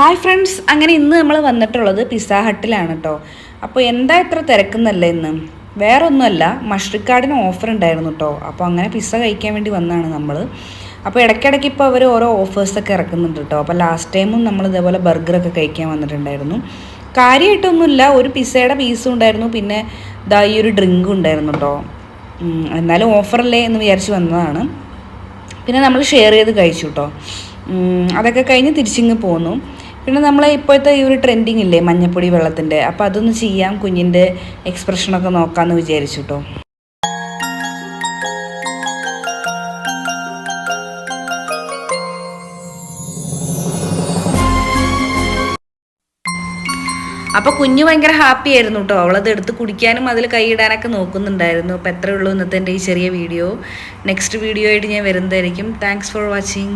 Hi friends അങ്ങനെ ഇന്ന് നമ്മൾ വന്നിട്ടുള്ളത് പിസ്സ ഹട്ടിലാണ് കേട്ടോ അപ്പോൾ എന്താ ഇത്ര തിരക്കുന്നല്ലേ ഇന്ന്? വേറെ ഒന്നുമല്ല മഷ്രിക്കാടിന് ഓഫർ ഉണ്ടായിരുന്നു കേട്ടോ അപ്പോൾ അങ്ങനെ പിസ്സ കഴിക്കാൻ വേണ്ടി വന്നതാണ് നമ്മൾ അപ്പോൾ ഇടയ്ക്കിടയ്ക്ക് ഇപ്പോൾ അവർ ഓരോ ഓഫേഴ്സൊക്കെ ഇറക്കുന്നുണ്ട് കേട്ടോ അപ്പോൾ ലാസ്റ്റ് ടൈമും നമ്മൾ ഇതേപോലെ ബർഗറൊക്കെ കഴിക്കാൻ വന്നിട്ടുണ്ടായിരുന്നു. കാര്യമായിട്ടൊന്നുമില്ല ഒരു പിസ്സയുടെ പീസും ഉണ്ടായിരുന്നു. പിന്നെ ഇതാ ഈ ഒരു ഡ്രിങ്കും ഉണ്ടായിരുന്നു കേട്ടോ എന്നാലും ഓഫറല്ലേ എന്ന് വിചാരിച്ച് വന്നതാണ്. പിന്നെ നമ്മൾ ഷെയർ ചെയ്ത് കഴിച്ചു കേട്ടോ അതൊക്കെ കഴിഞ്ഞ് തിരിച്ചിങ്ങ് പോന്നു. പിന്നെ നമ്മളെ ഇപ്പോഴത്തെ ഈ ഒരു ട്രെൻഡിങ് ഇല്ലേ മഞ്ഞപ്പൊടി വെള്ളത്തിന്റെ? അപ്പോൾ അതൊന്ന് ചെയ്യാം കുഞ്ഞിന്റെ എക്സ്പ്രഷനൊക്കെ നോക്കാമെന്ന് വിചാരിച്ചു കേട്ടോ അപ്പോൾ കുഞ്ഞ് ഭയങ്കര ഹാപ്പി ആയിരുന്നു കേട്ടോ അവളത് എടുത്ത് കുടിക്കാനും അതിൽ കൈയിടാനൊക്കെ നോക്കുന്നുണ്ടായിരുന്നു. അപ്പോൾ എത്രയുള്ളൂ ഇന്നത്തെ എന്റെ ഈ ചെറിയ വീഡിയോ നെക്സ്റ്റ് വീഡിയോ ആയിട്ട് ഞാൻ വരുന്നതായിരിക്കും. Thanks for watching